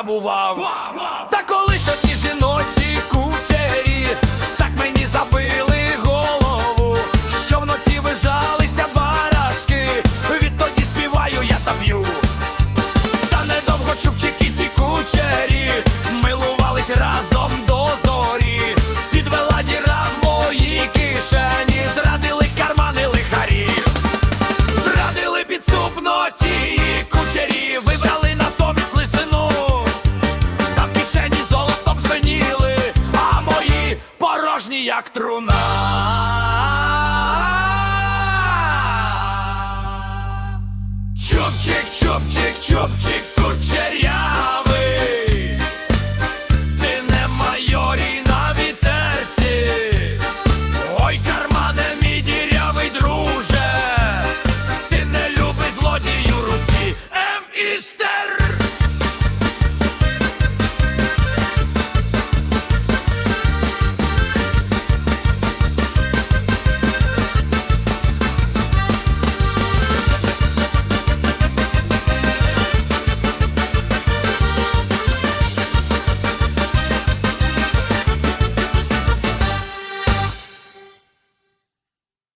забував. Та коли ж одні жіночі кучері, так мені забили голову, що вночі вижалися барашки, відтоді співаю я та п'ю. Та недовго чубчики ті кучері Милувались разом до зорі Підвела діра моїй кишені Зрадили кармани лихарі Зрадили підступно ті порожні, як труна. Чубчик, чубчик, чубчик,